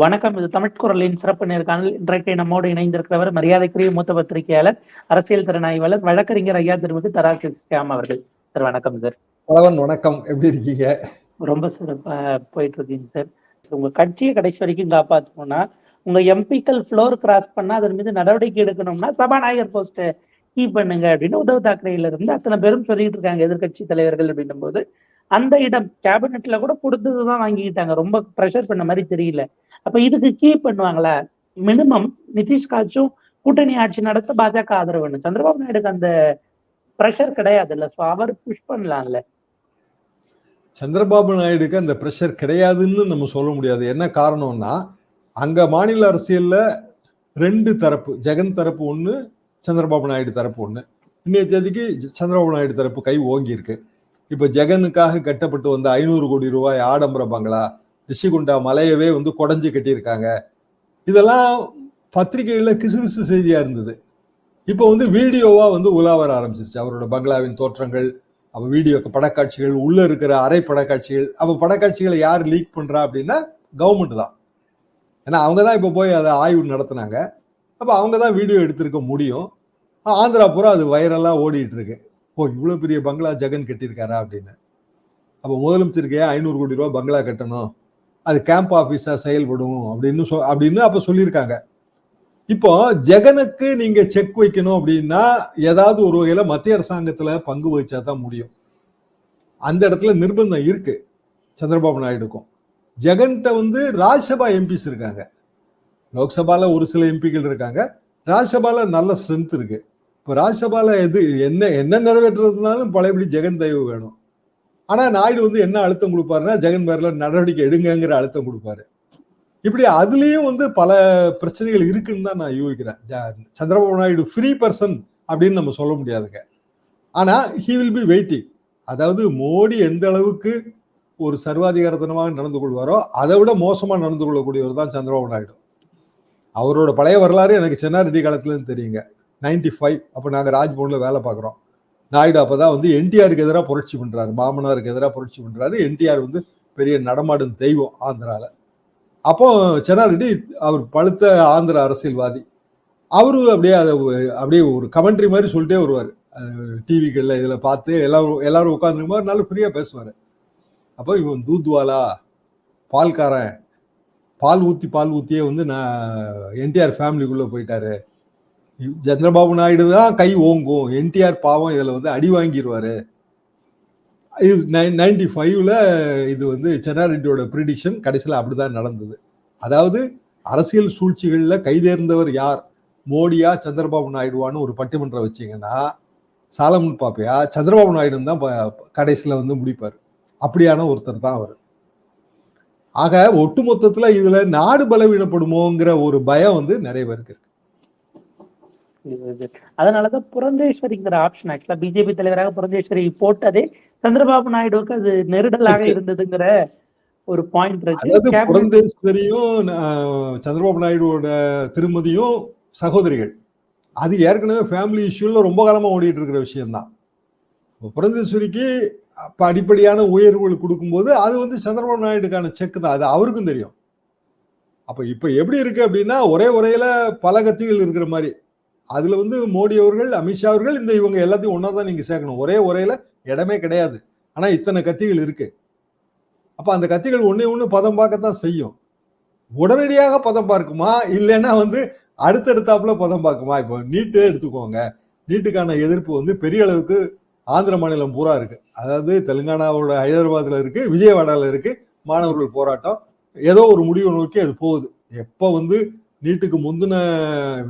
வணக்கம். இது தமிழ் குரலின் சிறப்பு நேர்காணல் இன்றைக்கு நம்மோடு இணைந்திருக்கிறவர் மரியாதைக்குரிய மூத்த பத்திரிகையாளர் அரசியல் திறனாய்வாளர் வழக்கறிஞர் ஐயா திருமதி தராசி ஸ்யாம் அவர்கள். சார் வணக்கம் சார். பலவன் வணக்கம். எப்படி இருக்கீங்க? ரொம்ப சிறப்பா போயிட்டு இருக்கீங்க சார். உங்க கட்சியை கடைசி வரைக்கும் காப்பாற்றணும்னா உங்க எம்பிக்கள் ஃப்ளோர் கிராஸ் பண்ணா அதன் மீது நடவடிக்கை எடுக்கணும்னா சபாநாயகர் போஸ்ட்டை கீ பண்ணுங்க அப்படின்னு உத்தவ் தாக்கரேல இருந்து அத்தனை பேரும் சொல்லிட்டு இருக்காங்க எதிர்க்கட்சி தலைவர்கள் அப்படின்னும் போது அந்த இடம் கேபினெட்ல கூட கொடுத்ததுதான் வாங்கிக்கிட்டாங்க. ரொம்ப ப்ரெஷர் பண்ண மாதிரி தெரியல. அப்ப இதுக்கு கீ பண்ணுவாங்களா மினிமம் நிதிஷ்காச்சும் கூட்டணி ஆட்சி நடத்த பாஜக ஆதரவு சந்திரபாபு நாயுடுக்கு அந்த ப்ரெஷர் கிடையாது இல்ல ஸோ அவர் புஷ் பண்ணலாம்ல. சந்திரபாபு நாயுடுக்கு அந்த ப்ரெஷர் கிடையாதுன்னு நம்ம சொல்ல முடியாது. என்ன காரணம்னா அங்க மாநில அரசியல்ல ரெண்டு தரப்பு ஜெகன் தரப்பு ஒண்ணு சந்திரபாபு நாயுடு தரப்பு ஒண்ணு. இன்னைய தேதிக்கு சந்திரபாபு நாயுடு தரப்பு கை ஓங்கி இருக்கு இப்ப ஜெகனுக்காக கட்டப்பட்டு வந்த ஐநூறு கோடி ரூபாய் ஆடம்பர பங்களா ரிஷிகுண்டா மலையவே வந்து குடஞ்சு கட்டியிருக்காங்க. இதெல்லாம் பத்திரிகைகள்ல கிசுகிசு செய்தியாக இருந்தது. இப்போ வந்து வீடியோவாக வந்து உலாவர ஆரம்பிச்சிருச்சு. அவரோட பங்களாவின் தோற்றங்கள் அப்போ வீடியோ படக்காட்சிகள் உள்ளே இருக்கிற அரை படக்காட்சிகள் அப்போ படக்காட்சிகளை யார் லீக் பண்ணுறா அப்படின்னா கவர்மெண்ட் தான். ஏன்னா அவங்க தான் இப்போ போய் அதை ஆய்வு நடத்துனாங்க. அப்போ அவங்க தான் வீடியோ எடுத்திருக்க முடியும். ஆந்திரா பூரா அது வைரலாக ஓடிட்டு இருக்கு ஓ இவ்வளோ பெரிய பங்களா ஜெகன் கட்டியிருக்காரா அப்படின்னு. அப்போ முதலமைச்சருக்கு ஏன் ஐநூறு கோடி ரூபா பங்களா கட்டணும். அது கேம்ப் ஆஃபீஸாக செயல்படும் அப்படின்னு சொ அப்படின்னு அப்போ சொல்லியிருக்காங்க. இப்போ ஜெகனுக்கு நீங்க செக் வைக்கணும் அப்படின்னா ஏதாவது ஒரு வகையில மத்திய அரசாங்கத்துல பங்கு வகிச்சா தான் முடியும். அந்த இடத்துல நிர்பந்தம் இருக்கு. சந்திரபாபு நாயுடுக்கும். ஜெகன்கிட்ட வந்து ராஜ்யசபா எம்பிஸ் இருக்காங்க. லோக்சபால ஒரு சில எம்பிக்கள் இருக்காங்க. ராஜ்சபால நல்ல ஸ்ட்ரென்த் இருக்கு. இப்போ ராஜ்சபால எது என்ன என்ன நிறைவேற்றுறதுனாலும் பழையபடி ஜெகன் தயவு வேணும். ஆனா நாயுடு வந்து என்ன அழுத்தம் கொடுப்பாருன்னா ஜெகன் பேர்ல நடவடிக்கை எடுங்கங்கிற அழுத்தம் கொடுப்பாரு. இப்படி அதுலயும் வந்து பல பிரச்சனைகள் இருக்குன்னு தான் நான் யூகிக்கிறேன். சந்திரபாபு நாயுடு ஃப்ரீ பர்சன் அப்படின்னு நம்ம சொல்ல முடியாதுங்க. ஆனா ஹி வில் பி வெயிட்டிங் அதாவது மோடி எந்த அளவுக்கு ஒரு சர்வாதிகாரத்தனமாக நடந்து கொள்வாரோ அதை விட மோசமா நடந்து கொள்ளக்கூடியவர் தான் சந்திரபாபு நாயுடு. அவரோட பழைய வரலாறு எனக்கு சென்னாரெட்டி காலத்துலன்னு தெரியுங்க. நைன்டி ஃபைவ் அப்போ நாங்கள் ராஜ்பவனில் வேலை பார்க்குறோம். நாயுடு அப்போ தான் வந்து என்டிஆருக்கு எதிராக புரட்சி பண்ணுறாரு மாமனாருக்கு எதிராக புரட்சி பண்ணுறாரு என்டிஆர் வந்து பெரிய நடமாடும் தெய்வம் ஆந்திராவில் அப்போ சென்னாரெட்டி அவர் பழுத்த ஆந்திர அரசியல்வாதி. அவரு அப்படியே அதை அப்படியே ஒரு கமெண்ட்ரி மாதிரி சொல்லிட்டே வருவார். டிவிகளில் இதில் பார்த்து எல்லாரும் எல்லாரும் உட்காந்துருக்கும் போது நல்ல ஃப்ரீயாக பேசுவார். அப்போ இவன் தூத்வாலா பால்காரன். பால் ஊற்றி பால் ஊற்றியே வந்து நான் என்டிஆர் ஃபேமிலிக்குள்ளே போயிட்டாரு. சந்திரபாபு நாயுடு தான் கை ஓங்கும். என்டிஆர் பாவம் இதில் வந்து அடி வாங்கிடுவாரு இது நைன்டி ஃபைவ்ல இது வந்து சென்னாரெட்டியோட ப்ரிடிக்ஷன் கடைசியில் அப்படிதான் நடந்தது. அதாவது அரசியல் சூழ்ச்சிகளில் கைதேர்ந்தவர் யார்? மோடியா சந்திரபாபு நாயுடுவான்னு ஒரு பட்டிமன்றம் வச்சிங்கன்னா சாலமன் பாப்பையா சந்திரபாபு நாயுடு தான் கடைசியில் வந்து முடிப்பார். அப்படியான ஒருத்தர் தான் அவர். ஆக ஒட்டுமொத்தத்தில் இதில் நாடு பலவீனப்படுமோங்கிற ஒரு பயம் வந்து நிறைய பேருக்கு இருக்கு. அதனாலதான் புரந்தேஸ்வரிங்கிற ஆப்ஷன் ஆக்சுவலா பிஜேபி தலைவராக புரந்தேஸ்வரி போட்டதே சந்திரபாபு நாயுடுவுக்கு அது நெருடலாக இருந்ததுங்கிற ஒரு பாயிண்ட் இருக்கு. புரந்தேஸ்வரியும் சந்திரபாபு நாயுடுவோட திருமதியும் சகோதரிகள். அது ஏற்கனவே ஃபேமிலி இஷ்யூல ரொம்ப காலமா ஓடிட்டு இருக்கிற விஷயம்தான். புரந்தேஸ்வரிக்கு இப்போ அடிப்படையான உயர்வுகள் கொடுக்கும்போது அது வந்து சந்திரபாபு நாயுடுக்கான செக் தான். அது அவருக்கும் தெரியும். அப்போ இப்போ எப்படி இருக்கு அப்படின்னா ஒரே உரையில பல கட்சிகள் இருக்கிற மாதிரி. அதுல வந்து மோடி அவர்கள் அமித்ஷா அவர்கள் இந்த இவங்க எல்லாத்தையும் ஒன்னா தான் நீங்க சேர்க்கணும். ஒரே உரையில இடமே கிடையாது. ஆனா இத்தனை கத்திகள் இருக்கு. அப்ப அந்த கத்திகள் ஒன்னே ஒன்று பதம் பார்க்கத்தான் செய்யும். உடனடியாக பதம் பார்க்குமா? இல்லைன்னா வந்து அடுத்தடுத்தாப்புல பதம் பார்க்குமா? இப்போ நீட்டே எடுத்துக்கோங்க. நீட்டுக்கான எதிர்ப்பு வந்து பெரிய அளவுக்கு ஆந்திர மாநிலம் பூரா இருக்கு. அதாவது தெலுங்கானாவோட ஹைதராபாத்ல இருக்கு விஜயவாடால இருக்கு. மாணவர்கள் போராட்டம். ஏதோ ஒரு முடிவை நோக்கி அது போகுது. எப்போ வந்து நீட்டுக்கு முந்தின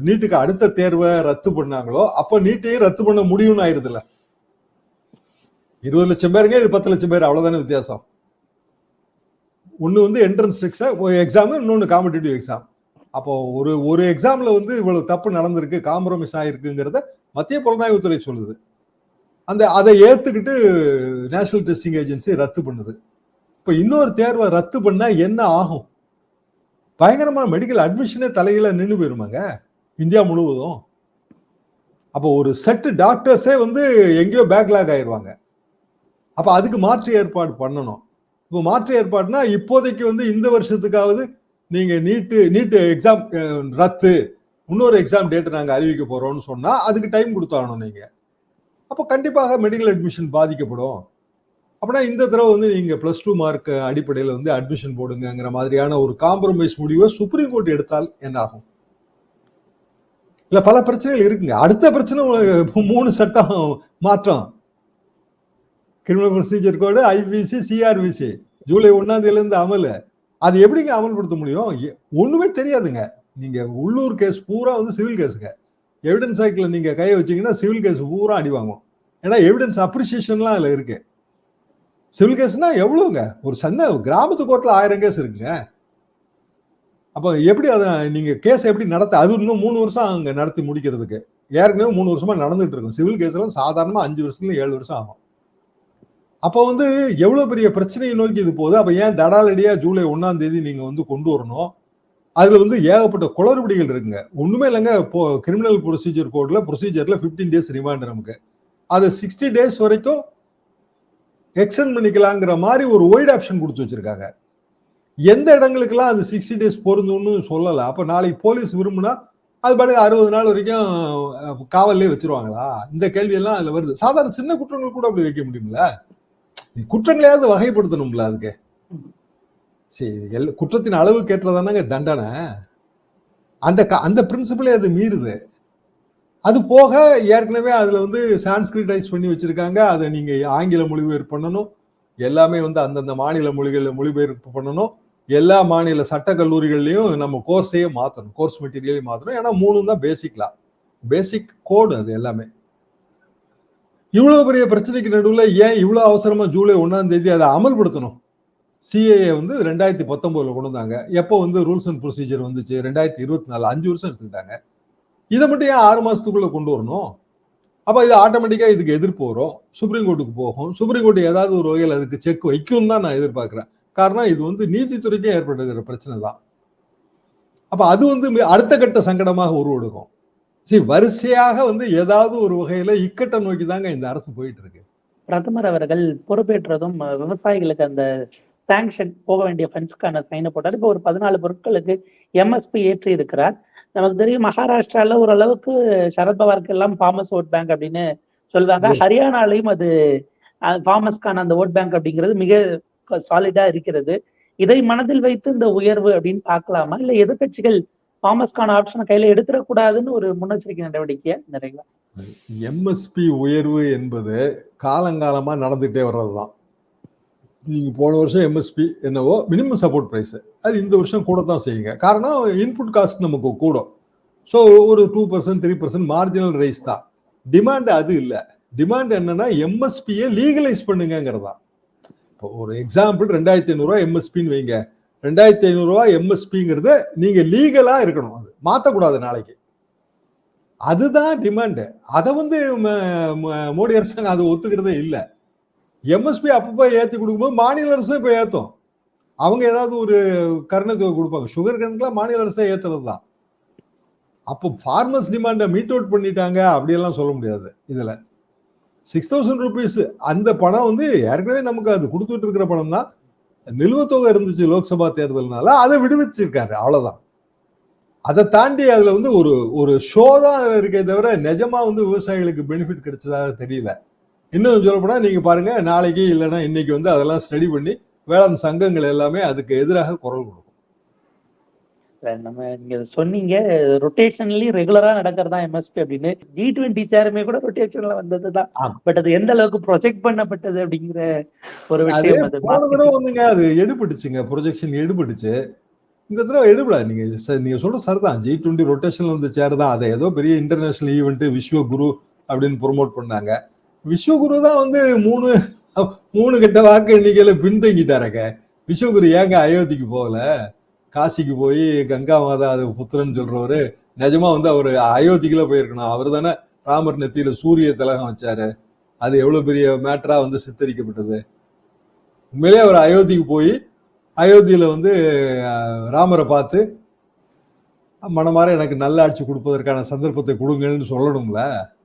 நீட்டுக்கு அடுத்த தேர்வை ரத்து பண்ணாங்களோ அப்ப நீட்டையும் ரத்து பண்ண முடியும்னு ஆயிருதுல இருபது லட்சம் பேருங்க இது பத்து லட்சம் பேர் அவ்வளவுதானே வித்தியாசம். ஒன்னு வந்து என்ட்ரன்ஸ் எக்ஸாம் இன்னொன்னு காம்படிட்டிவ் எக்ஸாம் அப்போ ஒரு ஒரு எக்ஸாம்ல வந்து இவ்வளவு தப்பு நடந்திருக்கு காம்ப்ரமைஸ் ஆயிருக்குங்கிறத மத்திய புலனாய்வுத்துறை சொல்லுது. அந்த அதை ஏத்துக்கிட்டு நேஷனல் டெஸ்டிங் ஏஜென்சி ரத்து பண்ணுது. இப்போ இன்னொரு தேர்வை ரத்து பண்ணா என்ன ஆகும்? பயங்கரமாக மெடிக்கல் அட்மிஷனே தலையில நின்று போயிருமாங்க. இந்தியா முழுவதும். அப்போ ஒரு செட்டு டாக்டர்ஸே வந்து எங்கேயோ பேக்லாக் ஆயிடுவாங்க அப்போ அதுக்கு மாற்று ஏற்பாடு பண்ணணும். இப்போ மாற்று ஏற்பாடுனா இப்போதைக்கு வந்து இந்த வருஷத்துக்காவது நீங்கள் நீட்டு நீட்டு எக்ஸாம் ரத்து. இன்னொரு எக்ஸாம் டேட்டு நாங்கள் அறிவிக்க போகிறோம்னு சொன்னால் அதுக்கு டைம் கொடுத்தாகணும் நீங்கள் அப்போ கண்டிப்பாக மெடிக்கல் அட்மிஷன் பாதிக்கப்படும். அப்படின்னா இந்த தடவை வந்து நீங்கள் ப்ளஸ் டூ மார்க் அடிப்படையில் வந்து அட்மிஷன் போடுங்கிற மாதிரியான ஒரு காம்ப்ரமைஸ் முடிவை சுப்ரீம் கோர்ட் எடுத்தால் என்ன ஆகும் இல்லை பல பிரச்சனைகள் இருக்குங்க. அடுத்த பிரச்சனை உங்களுக்கு மூணு சட்டம் மாற்றம். Criminal procedure code IPC CrPC July ஒன்னாம் அமல். அது எப்படிங்க அமல்படுத்த முடியும்? ஒன்றுமே தெரியாதுங்க. நீங்கள் உள்ளூர் கேஸ் பூரா வந்து சிவில் கேஸுங்க எவிடன்ஸ் ஆக்ட்ல நீங்கள் கையை வச்சிங்கன்னா சிவில் கேஸ் பூரா அடி வாங்கும். ஏன்னா எவிடன்ஸ் அப்ரிசியேஷன்லாம் அதில் இருக்குது சிவில் கேஸ்னா எவ்வளோங்க ஒரு சந்தை கிராமத்து கோர்ட்டில் ஆயிரம் கேஸ் இருக்குங்க. அப்போ எப்படி அதை நீங்கள் கேஸ் எப்படி நடத்த அது இன்னும் மூணு வருஷம் அங்கே நடத்தி முடிக்கிறதுக்கு. ஏற்கனவே மூணு வருஷமாக நடந்துகிட்டு இருக்கும். சிவில் கேஸ்லாம் சாதாரணமாக அஞ்சு வருஷத்துல ஏழு வருஷம் ஆகும். அப்போ வந்து எவ்வளோ பெரிய பிரச்சனையை நோக்கி இது போகுது? அப்போ ஏன் தடாலடியாக ஜூலை ஒன்றாம் தேதி நீங்கள் வந்து கொண்டு வரணும்? அதில் வந்து ஏகப்பட்ட குளறுபடிகள் இருக்குங்க. ஒன்றுமே இல்லைங்க. இப்போ கிரிமினல் ப்ரொசீஜர் கோட்ல ப்ரொசீஜர்ல 15 டேஸ் ரிமாண்ட் நமக்கு. அது சிக்ஸ்டி டேஸ் வரைக்கும் எக்ஸ்டெண்ட் பண்ணிக்கலாங்கிற மாதிரி ஒரு ஒயிட் ஆப்ஷன் கொடுத்து வச்சிருக்காங்க. எந்த இடங்களுக்கெல்லாம் அது சிக்ஸ்டி டேஸ் பொருந்தும்னு சொல்லலை. அப்போ நாளைக்கு போலீஸ் விரும்புனா அது பாட்டுக்கு அறுபது நாள் வரைக்கும் காவல்லே வச்சிருவாங்களா? இந்த கேள்வியெல்லாம் அதில் வருது. சாதாரண சின்ன குற்றங்கள் கூட அப்படி வைக்க முடியும்ல? நீ குற்றங்களையாவது வகைப்படுத்தணும்ல அதுக்கு. சரி எல் குற்றத்தின் அளவு ஏற்றதானங்க தண்டனை. அந்த க- அந்த பிரின்சிபலே அது மீறுது. அது போக ஏற்கனவே அதில் வந்து சான்ஸ்கிரிட்டைஸ் பண்ணி வச்சுருக்காங்க. அதை நீங்கள் ஆங்கில மொழிபெயர்ப்பு பண்ணணும். எல்லாமே வந்து அந்தந்த மாநில மொழிகளில் மொழிபெயர்ப்பு பண்ணணும். எல்லா மாநில சட்ட கல்லூரிகள்லையும் நம்ம கோர்ஸையே மாற்றணும் கோர்ஸ் மெட்டீரியலையும் மாற்றணும் ஏன்னா மூணு தான் பேசிக்லா பேசிக் கோடு அது எல்லாமே. இவ்வளோ பெரிய பிரச்சனைக்கு நடுவில் ஏன் இவ்வளோ அவசரமாக ஜூலை ஒன்றாம் தேதி அதை அமல்படுத்தணும்? சிஏஏ வந்து ரெண்டாயிரத்தி பத்தொம்போதில் கொண்டு வந்தாங்க. எப்போ வந்து ரூல்ஸ் அண்ட் ப்ரொசீஜர் வந்துச்சு? ரெண்டாயிரத்தி இருபத்தி நாலு அஞ்சு வருஷம் எடுத்துக்கிட்டாங்க. இதை மட்டும் ஏன் ஆறு மாதத்துக்குள்ளே கொண்டு வரணும்? அப்போ இது ஆட்டோமேட்டிக்காக இதுக்கு எதிர்ப்பு வரும். சுப்ரீம் கோர்ட்டுக்கு போகும். சுப்ரீம் கோர்ட் ஏதாவது ஒரு வகையில் அதுக்கு செக் வைக்கும் தான் நான் எதிர்பார்க்குறேன். காரணம் இது வந்து நீதித்துறைக்கும் ஏற்படுகிற பிரச்சனை தான். அப்போ அது வந்து அடுத்த கட்ட சங்கடமாக உருவெடுக்கும். சரி வரிசையாக வந்து ஏதாவது ஒரு வகையில் இக்கட்டை நோக்கி தாங்க இந்த அரசு போயிட்டு இருக்கு பிரதமர் அவர்கள் பொறுப்பேற்றதும் விவசாயிகளுக்கு அந்த சாங்ஷன் போக வேண்டிய ஃபண்ட்ஸ்க்கான சைனை போட்டார். இப்போ ஒரு பதினாலு பொருட்களுக்கு எம்எஸ்பி ஏற்றி இருக்கிறார் நமக்கு தெரியும் மகாராஷ்டிரால ஓரளவுக்கு சரத்பவாருக்கு எல்லாம் ஃபார்மஸ் ஓட் பேங்க் அப்படின்னு சொல்லுவாங்க. ஹரியானாலையும் அது ஃபார்மஸ்க்கான அந்த ஓட் பேங்க் அப்படிங்கிறது மிக சாலிடா இருக்கிறது. இதை மனதில் வைத்து இந்த உயர்வு அப்படின்னு பார்க்கலாமா? இல்ல எதிர்க்கட்சிகள் ஃபார்மஸ்க்கான ஆப்ஷனை கையில எடுத்துடக்கூடாதுன்னு ஒரு முன்னெச்சரிக்கை நடவடிக்கையா நிறைய எம்எஸ்பி உயர்வு என்பது காலங்காலமா நடந்துகிட்டே வர்றதுதான். நீங்கள் போன வருஷம் எம்எஸ்பி என்னவோ மினிமம் சப்போர்ட் ப்ரைஸு அது இந்த வருஷம் கூட தான் செய்யுங்க. காரணம் இன்புட் காஸ்ட் நமக்கு கூடும். ஸோ ஒரு two percent three percent marginal rise தான். டிமாண்ட் அது இல்லை. டிமாண்ட் என்னன்னா எம்எஸ்பியை லீகலைஸ் பண்ணுங்கிறதா இப்போ ஒரு எக்ஸாம்பிள் ரெண்டாயிரத்தி ஐநூறுரூவா எம்எஸ்பின்னு வைங்க. ரெண்டாயிரத்தி ஐநூறுரூவா எம்எஸ்பிங்கிறது நீங்கள் லீகலாக இருக்கணும். அது மாற்றக்கூடாது நாளைக்கு. அதுதான் டிமாண்டு அதை வந்து ம- ம- மோடி அரசாங்கம் அதை ஒத்துக்கிறதே இல்லை. எம்எஸ்பி அப்பப்போ ஏற்றி கொடுக்கும்போது மாநில அரசு இப்போ ஏற்றும் அவங்க ஏதாவது ஒரு கருணத்தொகை கொடுப்பாங்க. சுகர் கணக்கெலாம் மாநில அரசே ஏற்றுறது தான் அப்போ ஃபார்மர்ஸ் டிமாண்டை மீட் அவுட் பண்ணிட்டாங்க அப்படியெல்லாம் சொல்ல முடியாது இதில். சிக்ஸ் தௌசண்ட் ருபீஸ் அந்த பணம் வந்து ஏற்கனவே நமக்கு அது கொடுத்துட்டு இருக்கிற பணம் தான் நிலுவத்தொகை இருந்துச்சு லோக்சபா தேர்தல்னால அதை விடுவிச்சிருக்காரு. அவ்வளோதான் அதை தாண்டி அதில் வந்து ஒரு ஒரு ஷோ தான் இருக்கே தவிர நிஜமா வந்து விவசாயிகளுக்கு பெனிஃபிட் கிடைச்சதாக தெரியல. இன்னும் சொல்லப்போனா நீங்க பாருங்க நாளைக்கு இல்லைன்னா இன்னைக்கு வந்து அதெல்லாம் ஸ்டடி பண்ணி வேளாண் சங்கங்கள் எல்லாமே அதுக்கு எதிராக குரல் கொடுக்கும். நம்ம நீங்க சொன்னீங்க ரொட்டேஷன்லி ரெகுலரா நடக்கிறதா எம்எஸ்பி அப்படின்னு. ஜி டுவெண்ட்டி சேருமே கூட ரொட்டேஷன்ல வந்ததுதான். பட் அது எந்த அளவுக்கு ப்ரொஜெக்ட் பண்ணப்பட்டது அப்படிங்கிற ஒரு விஷயம் அது போன தடவை வந்துங்க அது எடுபட்டுச்சுங்க ப்ரொஜெக்ஷன் எடுபட்டுச்சு. இந்த தடவை எடுபடா நீங்க நீங்க சொல்ற சரிதான் ஜி டுவெண்ட்டி ரொட்டேஷன்ல வந்து சேர் தான். அதை ஏதோ பெரிய இன்டர்நேஷனல் ஈவெண்ட் விஸ்வகுரு அப்படின்னு ப்ரொமோட் பண்ணாங்க. விஸ்வகுரு தான் வந்து மூணு மூணு கிட்ட வாக்கு எண்ணிக்கையில பின்தங்கிட்டாருங்க விஸ்வகுரு ஏங்க அயோத்திக்கு போகல? காசிக்கு போய் கங்கா மாதா அது புத்திரன்னு சொல்றவரு. நிஜமா வந்து அவர் அயோத்திக்குள்ள போயிருக்கணும். அவர் தானே ராமர் நெத்தியில சூரிய திலகம் வச்சாரு. அது எவ்வளவு பெரிய மேட்டரா வந்து சித்தரிக்கப்பட்டது. உண்மையிலேயே அவர் அயோத்திக்கு போய் அயோத்தியில வந்து ராமரை பார்த்து மனமாற எனக்கு நல்ல ஆட்சி கொடுப்பதற்கான சந்தர்ப்பத்தை கொடுங்கன்னு சொல்லணும்ல.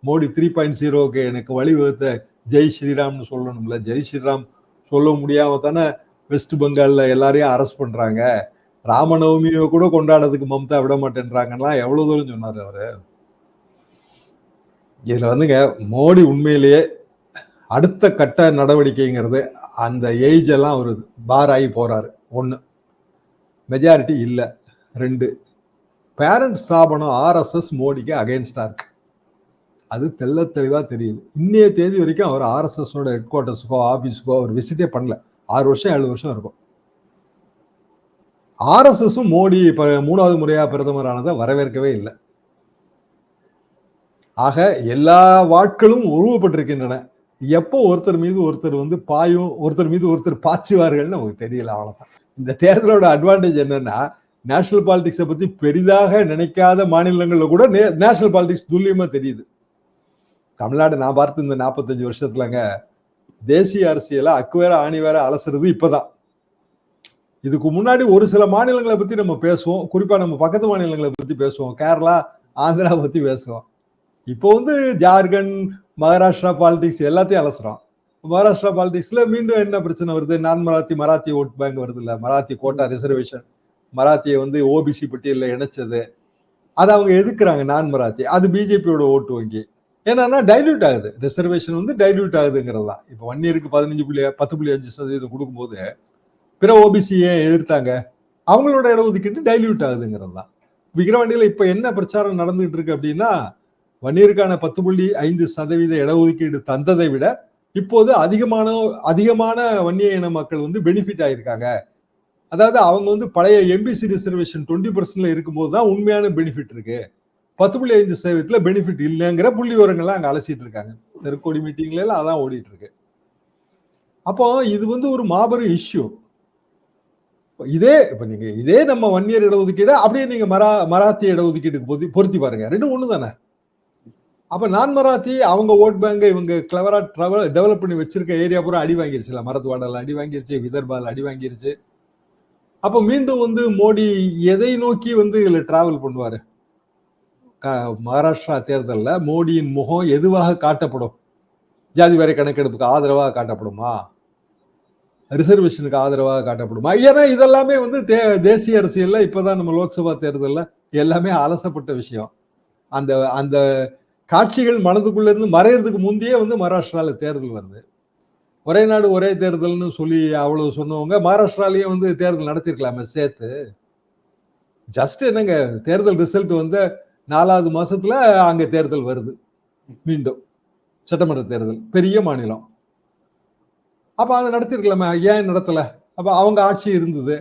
மோடி த்ரீ பாயிண்ட் ஜீரோக்கு எனக்கு வழிவகுத்த ஜெய் ஸ்ரீராம்னு சொல்லணும்ல. ஜெய் ஸ்ரீராம் சொல்ல முடியாம தானே வெஸ்ட் பெங்காலில் எல்லாரையும் அரெஸ்ட் பண்ணுறாங்க ராமநவமியை கூட கொண்டாடுறதுக்கு மம்தா விட மாட்டேன்றாங்கன்னா எவ்வளோ தூரம் சொன்னார் அவர்? இதில் வந்துங்க மோடி உண்மையிலேயே அடுத்த கட்ட நடவடிக்கைங்கிறது அந்த ஏஜ் எல்லாம் அவர் பார் ஆகி போகிறாரு ஒன்று மெஜாரிட்டி இல்லை. ரெண்டு பேரண்ட் ஸ்தாபனம் ஆர்எஸ்எஸ் மோடிக்கு அகைன்ஸ்டா இருக்கு. அது தெல்ல தெளிவாக தெரியுது. இன்னைய தேதி வரைக்கும் அவர் ஆர்எஸ்எஸ் ஹெட் குவார்ட்டர்ஸுக்கோ ஆஃபீஸுக்கோ அவர் விசிட்டே பண்ணல. ஆறு வருஷம் ஏழு வருஷம் இருக்கும். ஆர்எஸ்எஸும் மோடி இப்போ மூணாவது முறையாக பிரதமரானதை வரவேற்கவே இல்லை. ஆக எல்லா வாட்களும் உருவப்பட்டிருக்கின்றன. எப்போ ஒருத்தர் மீது ஒருத்தர் வந்து பாயும் ஒருத்தர் மீது ஒருத்தர் பாய்ச்சுவார்கள்னு நமக்கு தெரியல அவ்வளோதான் இந்த தேர்தலோட அட்வான்டேஜ் என்னன்னா நேஷனல் பாலிடிக்ஸை பற்றி பெரிதாக நினைக்காத மாநிலங்களில் கூட நே நேஷனல் பாலிடிக்ஸ் துல்லியமாக தெரியுது. தமிழ்நாடு நான் பார்த்து இந்த நாற்பத்தஞ்சு வருஷத்துலங்க தேசிய அரசியலை அக்குவேர ஆணி வேற அலசுறது இப்போதான். இதுக்கு முன்னாடி ஒரு சில மாநிலங்களை பற்றி நம்ம பேசுவோம். குறிப்பாக நம்ம பக்கத்து மாநிலங்களை பற்றி பேசுவோம். கேரளா ஆந்திரா பற்றி பேசுவோம். இப்போ வந்து ஜார்க்கண்ட் மகாராஷ்டிரா பாலிடிக்ஸ் எல்லாத்தையும் அலசுறோம். மகாராஷ்டிரா பாலிடிக்ஸில் மீண்டும் என்ன பிரச்சனை வருது? நான் மராத்தி மராத்தி ஓட் பேங்க் வருது இல்லை மராத்தி கோட்டா ரிசர்வேஷன் மராத்தியை வந்து ஓபிசி பட்டியலில் இணைச்சது. அதை அவங்க எதுக்குறாங்க நான் மராத்தி? அது பிஜேபியோட ஓட்டு வங்கி. ஏன்னா டைல்யூட் ஆகுது. ரிசர்வேஷன் வந்து டைல்யூட் ஆகுதுங்கிறது தான். இப்போ ஒன் இயருக்கு பதினஞ்சு புள்ளி பத்து புள்ளி அஞ்சு சதவீதம் கொடுக்கும்போது பிற ஓபிசியை எதிர்த்தாங்க? அவங்களோட இடஒதுக்கீட்டு டைல்யூட் ஆகுதுங்கிறது தான். விக்கிரவாண்டியில இப்போ என்ன பிரச்சாரம் நடந்துகிட்டு இருக்கு அப்படின்னா வன்னியருக்கான பத்து புள்ளி ஐந்து சதவீத இடஒதுக்கீடு தந்ததை விட இப்போது அதிகமான அதிகமான வன்னிய இன மக்கள் வந்து பெனிஃபிட் ஆயிருக்காங்க. அதாவது அவங்க வந்து பழைய எம்பிசி ரிசர்வேஷன் டுவெண்ட்டி பர்சன்ட்ல இருக்கும்போது தான் உண்மையான பெனிஃபிட் இருக்கு. பத்து புள்ளி ஐந்து சதவீதத்தில் பெனிஃபிட் இல்லைங்கிற புள்ளி விவரங்கள்லாம் அங்கே அலசிட்டு இருக்காங்க. தெருக்கோடி மீட்டிங்ல எல்லாம் அதான் ஓடிட்டு இருக்கு. அப்போ இது வந்து ஒரு மாபெரும் இஷ்யூ இதே இப்போ நீங்க இதே நம்ம வன்னியர் இடஒதுக்கீடு அப்படியே நீங்க மரா மராத்தி இடஒதுக்கீட்டுக்கு பொருத்தி பொருத்தி பாருங்க. ரெண்டும் ஒன்று தானே அப்போ நான் மராத்தி அவங்க ஓட் பேங்கை இவங்க கிளவரா டெவலப் பண்ணி வச்சிருக்க ஏரியா பூரா அடி வாங்கிருச்சுல. மரத்வாடால அடி வாங்கிருச்சு விதர்பால் அடி வாங்கிருச்சு. அப்ப மீண்டும் வந்து மோடி எதை நோக்கி வந்து இதுல டிராவல் பண்ணுவாரு? மகாராஷ்டிரா தேர்தலில் மோடியின் முகம் எதுவாக காட்டப்படும்? ஜாதி வாரி கணக்கெடுப்புக்கு ஆதரவாக காட்டப்படுமா? ரிசர்வேஷனுக்கு ஆதரவாக காட்டப்படுமா? ஏன்னா இதெல்லாமே வந்து தே தேசிய அரசியலில் இப்போதான் நம்ம லோக்சபா தேர்தலில் எல்லாமே அலசப்பட்ட விஷயம். அந்த அந்த காட்சிகள் மனதுக்குள்ளேருந்து மறையிறதுக்கு முந்தையே வந்து மகாராஷ்டிராவில் தேர்தல் வருது. ஒரே நாடு ஒரே தேர்தல்னு சொல்லி அவ்வளவு சொன்னவங்க மகாராஷ்டிராலேயே வந்து தேர்தல் நடத்திருக்கலாமே சேர்த்து. ஜஸ்ட் என்னங்க தேர்தல் ரிசல்ட் வந்து நாலாவது மாசத்துல அங்க தேர்தல் வருது. மீண்டும் சட்டமன்ற தேர்தல் பெரிய மாநிலம். அப்ப அதை நடத்திருக்கலாமே ஏன் நடத்தல? அப்ப அவங்க ஆட்சி இருந்தது.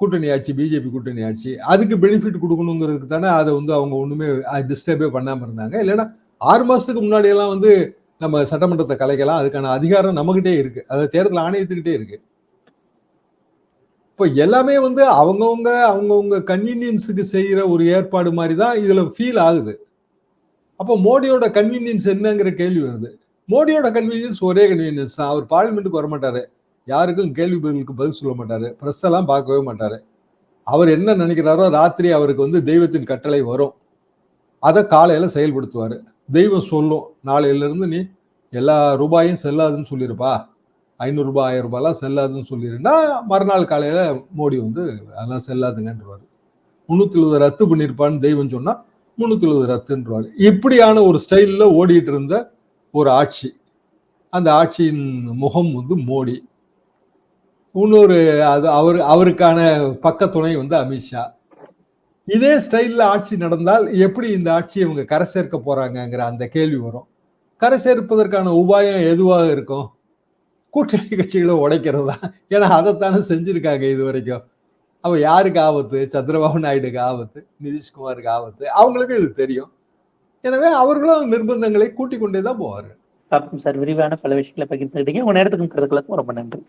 கூட்டணி ஆட்சி பிஜேபி கூட்டணி ஆட்சி அதுக்கு பெனிஃபிட் கொடுக்கணுங்கிறதுக்கு தானே அதை வந்து அவங்க ஒண்ணுமே டிஸ்டர்பே பண்ணாம இருந்தாங்க. இல்லைன்னா ஆறு மாசத்துக்கு முன்னாடி எல்லாம் வந்து நம்ம சட்டமன்றத்தை கலைக்கலாம் அதுக்கான அதிகாரம் நம்மகிட்டே இருக்கு. அதை தேர்தல் ஆணையத்துக்கிட்டே இருக்கு. இப்போ எல்லாமே வந்து அவங்கவுங்க அவங்கவுங்க கன்வீனியன்ஸுக்கு செய்கிற ஒரு ஏற்பாடு மாதிரி தான் இதில் ஃபீல் ஆகுது. அப்போ மோடியோட கன்வீனியன்ஸ் என்னங்கிற கேள்வி வருது. மோடியோட கன்வீனியன்ஸ் ஒரே கன்வீனியன்ஸ் தான். அவர் பார்லிமெண்ட்டுக்கு வரமாட்டாரு. யாருக்கும் கேள்வி பதிலுக்கு பதில் சொல்ல மாட்டார். ப்ரெஸ் எல்லாம் பார்க்கவே மாட்டார். அவர் என்ன நினைக்கிறாரோ ராத்திரி அவருக்கு வந்து தெய்வத்தின் கட்டளை வரும். அதை காலையில் செயல்படுத்துவார். தெய்வம் சொல்லும் நாளையிலேருந்து நீ எல்லா ரூபாயும் செல்லாதுன்னு சொல்லியிருப்பா. ஐநூறுரூபா ஆயிரம் ரூபாய்லாம் செல்லாதுன்னு சொல்லிருந்தா மறுநாள் காலையில் மோடி வந்து அதெல்லாம் செல்லாதுங்கன்றவார். முந்நூற்றி எழுபது ரத்து பண்ணியிருப்பான்னு தெய்வம் சொன்னால் முந்நூற்றி எழுபது ரத்துன்றவார். இப்படியான ஒரு ஸ்டைலில் ஓடிட்டு இருந்த ஒரு ஆட்சி. அந்த ஆட்சியின் முகம் வந்து மோடி. இன்னொரு அது அவர் அவருக்கான பக்க துணை வந்து அமித்ஷா. இதே ஸ்டைல்ல ஆட்சி நடந்தால் எப்படி இந்த ஆட்சி இவங்க கரை சேர்க்க போறாங்கங்கிற அந்த கேள்வி வரும். கரை சேர்ப்பதற்கான உபாயம் எதுவாக இருக்கும்? கூட்டணி கட்சிகளை உடைக்கிறது? தான் ஏன்னா அதைத்தானே செஞ்சிருக்காங்க இது வரைக்கும் அப்போ யாருக்கு ஆபத்து? சந்திரபாபு நாயுடுக்கு ஆபத்து நிதிஷ்குமாருக்கு ஆபத்து? அவங்களுக்கு இது தெரியும். எனவே அவர்களும் நிர்பந்தங்களை கூட்டிக் கொண்டே தான் போவாரு சார். விரிவான பல விஷயங்களை பகிர்ந்துக்கிட்டீங்க உங்க நேரத்துக்கு கருத்துக்களுக்கும் ரொம்ப நன்றி.